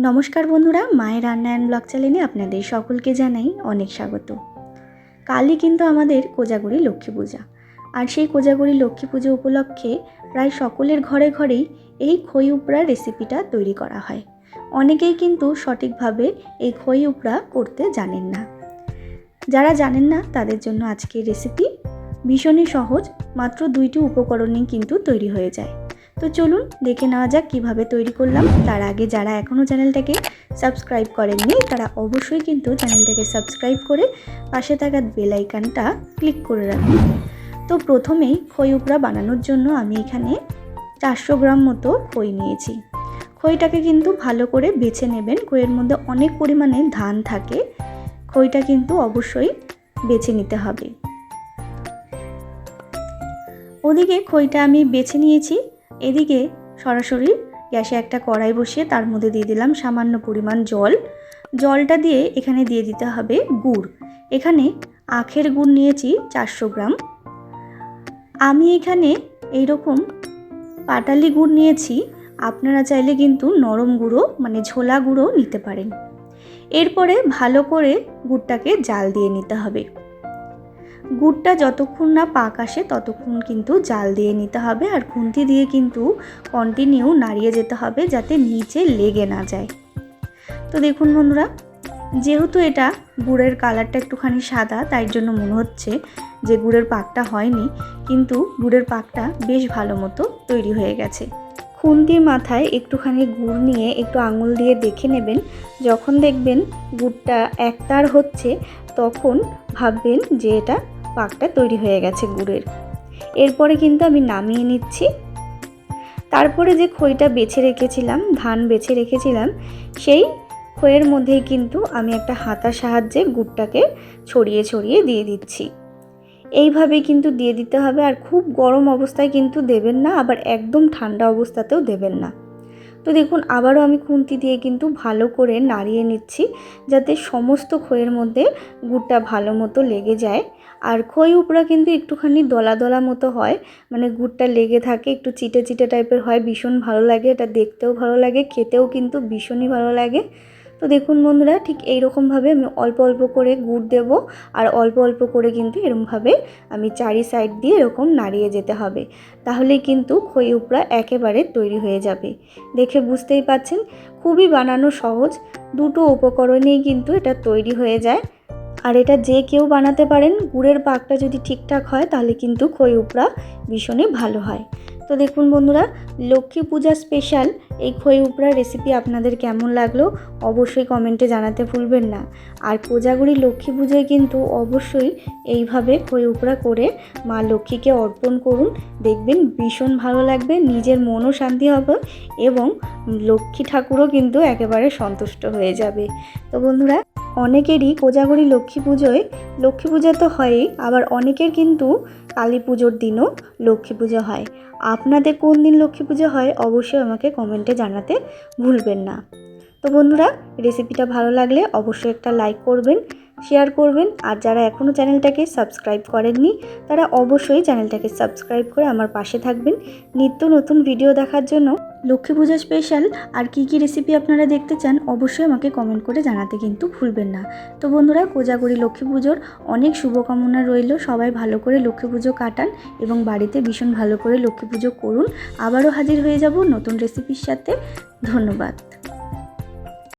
নমস্কার বন্ধুরা, মায়ের রান্না অ্যান্ড ব্লগ চ্যানেলে আপনাদের সকলকে জানাই অনেক স্বাগত। কালই কিন্তু আমাদের কোজাগরি লক্ষ্মী পূজা। আর সেই কোজাগরি লক্ষ্মী পুজো উপলক্ষে প্রায় সকলের ঘরে ঘরেই এই খই উপড়া রেসিপিটা তৈরি করা হয়। অনেকেই কিন্তু সঠিকভাবে এই খই উপড়া করতে জানেন না। যারা জানেন না, তাদের জন্য আজকের রেসিপি ভীষণই সহজ, মাত্র দুইটি উপকরণেই কিন্তু তৈরি হয়ে যায়। তো চলুন দেখে নেওয়া যাক কীভাবে তৈরি করলাম। তার আগে যারা এখনও চ্যানেলটাকে সাবস্ক্রাইব করেননি, তারা অবশ্যই কিন্তু চ্যানেলটাকে সাবস্ক্রাইব করে পাশে থাকা বেলাইকানটা ক্লিক করে রাখুন। তো প্রথমেই খই উপড়া বানানোর জন্য আমি এখানে চারশো গ্রাম মতো খই নিয়েছি। খইটাকে কিন্তু ভালো করে বেছে নেবেন। খইয়ের মধ্যে অনেক পরিমাণে ধান থাকে। খইটা কিন্তু অবশ্যই বেছে নিতে হবে। ওদিকে খইটা আমি বেছে নিয়েছি। এদিকে সরাসরি গ্যাসে একটা কড়াই বসিয়ে তার মধ্যে দিয়ে দিলাম সামান্য পরিমাণ জল। জলটা দিয়ে এখানে দিয়ে দিতে হবে গুড়। এখানে আখের গুড় নিয়েছি চারশো গ্রাম। আমি এখানে এইরকম পাটালি গুড় নিয়েছি, আপনারা চাইলে কিন্তু নরম গুঁড়ো মানে ঝোলা গুঁড়ো নিতে পারেন। এরপরে ভালো করে গুড়টাকে জাল দিয়ে নিতে হবে। গুড়টা যতক্ষণ না পাক আসে, ততক্ষণ কিন্তু জাল দিয়ে নিতে হবে আর খুন্তি দিয়ে কিন্তু কন্টিনিউ নাড়িয়ে যেতে হবে যাতে নিচে লেগে না যায়। তো দেখুন বন্ধুরা, যেহেতু এটা গুড়ের কালারটা একটুখানি সাদা, তাই জন্য মনে হচ্ছে যে গুড়ের পাকটা হয়নি, কিন্তু গুড়ের পাকটা বেশ ভালো মতো তৈরি হয়ে গেছে। খুন্তির মাথায় একটুখানি গুড় নিয়ে একটু আঙুল দিয়ে দেখে নেবেন। যখন দেখবেন গুড়টা একতার হচ্ছে, তখন ভাববেন যে এটা পাকটা তৈরি হয়ে গেছে গুড়ের। এরপরে কিন্তু আমি নামিয়ে নিচ্ছি। তারপরে যে খইটা বেছে রেখেছিলাম, ধান বেছে রেখেছিলাম, সেই খইয়ের মধ্যেই কিন্তু আমি একটা হাতার সাহায্যে গুড়টাকে ছড়িয়ে ছড়িয়ে দিয়ে দিচ্ছি। এইভাবে কিন্তু দিয়ে দিতে হবে আর খুব গরম অবস্থায় কিন্তু দেবেন না, আবার একদম ঠান্ডা অবস্থাতেও দেবেন না। তো দেখুন, আবারও আমি খুন্তি দিয়ে কিন্তু ভালো করে নাড়িয়ে নিচ্ছি যাতে সমস্ত খইয়ের মধ্যে গুড়টা ভালো মতো লেগে যায়। আর খই উপরা কিন্তু একটুখানি দলা দলা মতো হয় মানে গুড়টা লেগে থাকে, একটু চিটে চিটে টাইপের হয়, ভীষণ ভালো লাগে, এটা দেখতেও ভালো লাগে, খেতেও কিন্তু ভীষণই ভালো লাগে। তো দেখুন বন্ধুরা, ঠিক এইরকমভাবে আমি অল্প অল্প করে গুড় দেব আর অল্প অল্প করে কিন্তু এরকমভাবে আমি চারি সাইড দিয়ে এরকম নাড়িয়ে যেতে হবে। তাহলে কিন্তু খই উপড়া একেবারে তৈরি হয়ে যাবে। দেখে বুঝতেই পাচ্ছেন? খুবই বানানো সহজ। দুটো উপকরণেই কিন্তু এটা তৈরি হয়ে যায়। আর এটা যে কেউ বানাতে পারেন, গুড়ের পাকটা যদি ঠিকঠাক হয়, তাহলে কিন্তু খই উপড়া ভীষণই ভালো হয়। তো দেখুন বন্ধুরা, লক্ষ্মী পূজা স্পেশাল এই খই উপড়ার রেসিপি আপনাদের কেমন লাগল অবশ্যই কমেন্টে জানাতে ভুলবেন না। আর কোজাগুড়ি লক্ষ্মী পুজোয় কিন্তু অবশ্যই এইভাবে খই উপড়া করে মা লক্ষ্মীকে অর্পণ করুন। দেখবেন ভীষণ ভালো লাগবে, নিজের মনও শান্তি হবে এবং লক্ষ্মী ঠাকুরও কিন্তু একেবারে সন্তুষ্ট হয়ে যাবে। তো বন্ধুরা অনেকেরই কোজাগরি লক্ষ্মী পুজোয়, লক্ষ্মী পূজা তো হয়ই, আবার অনেকের কিন্তু কালী পুজোর দিনও লক্ষ্মী পুজো হয়। আপনাদের কোন দিন লক্ষ্মী পুজো হয় অবশ্যই আমাকে কমেন্টে জানাতে ভুলবেন না। তো বন্ধুরা, রেসিপিটা ভালো লাগলে অবশ্যই একটা লাইক করবেন, শেয়ার করবেন, আর যারা এখনও চ্যানেলটাকে সাবস্ক্রাইব করেননি, তারা অবশ্যই চ্যানেলটাকে সাবস্ক্রাইব করে আমার পাশে থাকবেন। নিত্য নতুন ভিডিও দেখার জন্য লক্ষ্মী পূজা স্পেশাল আর কি কি রেসিপি আপনারা দেখতে চান, অবশ্যই আমাকে কমেন্ট করে জানাতে কিন্তু ভুলবেন না। তো বন্ধুরা, কোজাগরি লক্ষ্মী পুজোর অনেক শুভকামনা রইল। সবাই ভালো করে লক্ষ্মী পুজো কাটান এবং বাড়িতে ভীষণ ভালো করে লক্ষ্মী পুজো করুন। আবারও হাজির হয়ে যাব নতুন রেসিপির সাথে। ধন্যবাদ।